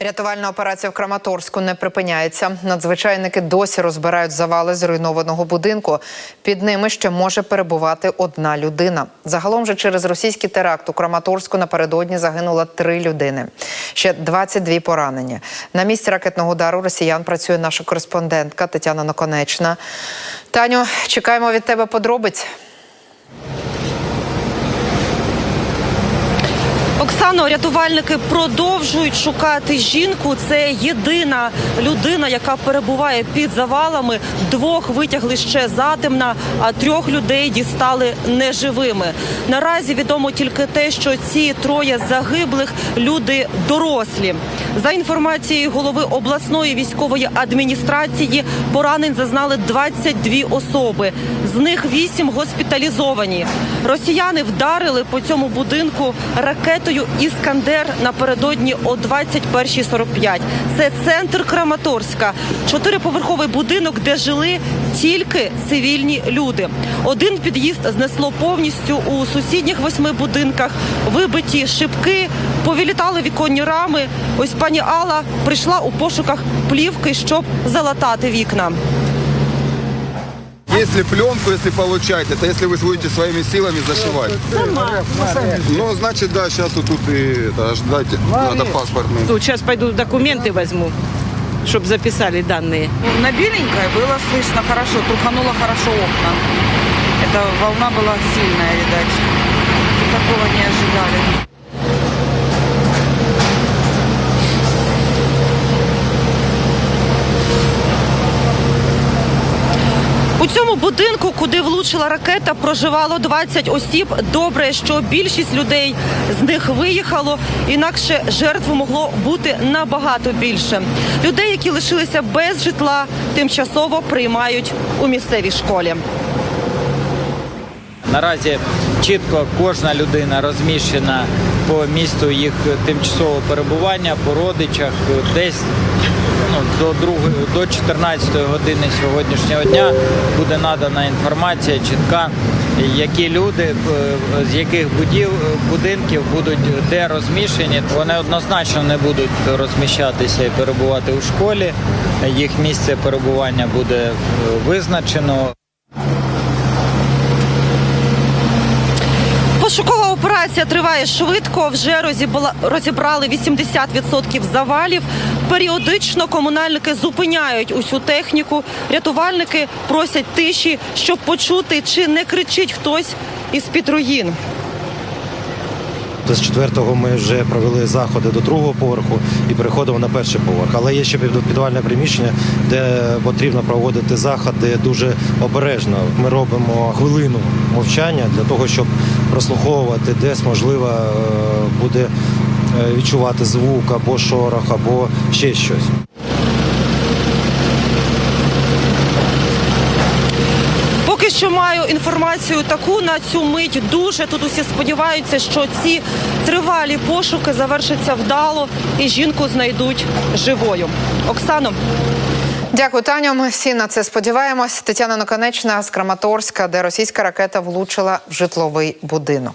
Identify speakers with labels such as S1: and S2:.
S1: Рятувальна операція в Краматорську не припиняється. Надзвичайники досі розбирають завали зруйнованого будинку. Під ними ще може перебувати одна людина. Загалом же через російський теракт у Краматорську напередодні загинуло три людини. Ще 22 поранені. На місці ракетного удару росіян працює наша кореспондентка Тетяна Наконечна. Таню, чекаємо від тебе подробиць.
S2: Оксано, рятувальники продовжують шукати жінку. Це єдина людина, яка перебуває під завалами. Двох витягли ще затемна, а трьох людей дістали неживими. Наразі відомо тільки те, що ці троє загиблих люди дорослі. За інформацією голови обласної військової адміністрації, поранень зазнали 22 особи. З них 8 госпіталізовані. Росіяни вдарили по цьому будинку ракетою Іскандер напередодні о 21.45. Це центр Краматорська, чотириповерховий будинок, де жили тільки цивільні люди. Один під'їзд знесло повністю у сусідніх восьми будинках. Вибиті шибки, повілітали віконні рами. Ось пані Алла прийшла у пошуках плівки, щоб залатати вікна.
S3: Если пленку, если получать, это если вы будете своими силами зашивать. Ну, значит, да, сейчас вот тут и это, ждайте, надо паспортный.
S4: Тут сейчас пойду документы возьму, чтобы записали данные.
S5: На беленькой было слышно хорошо, трухануло хорошо окна. Эта волна была сильная, видать. Такого не ожидали.
S2: У цьому будинку, куди влучила ракета, проживало 20 осіб. Добре, що більшість людей з них виїхало, інакше жертв могло бути набагато більше. Людей, які лишилися без житла, тимчасово приймають у місцевій школі.
S6: Наразі чітко кожна людина розміщена по місту їх тимчасового перебування, по родичах, десь до другої, до 14 години сьогоднішнього дня буде надана інформація чітка, які люди е, з яких будів, будинків будуть де розміщені. Вони однозначно не будуть розміщатися і перебувати у школі. Їх місце перебування буде е, визначено.
S2: Пошукова операція триває швидко. Вже розібрали 80% завалів. Періодично комунальники зупиняють усю техніку. Рятувальники просять тиші, щоб почути, чи не кричить хтось із під руїн.
S7: З четвертого ми вже провели заходи до другого поверху і переходимо на перший поверх. Але є ще під- підвальне приміщення, де потрібно проводити заходи дуже обережно. Ми робимо хвилину мовчання для того, щоб прослуховувати, десь можливо е, буде е, відчувати звук або шорох, або ще щось.
S2: Поки що маю інформацію таку на цю мить. Дуже тут усі сподіваються, що ці тривалі пошуки завершаться вдало і жінку знайдуть живою. Оксано.
S1: Дякую, Таню. Всі на це сподіваємось. Тетяна Наконечна з Краматорська, де російська ракета влучила в житловий будинок.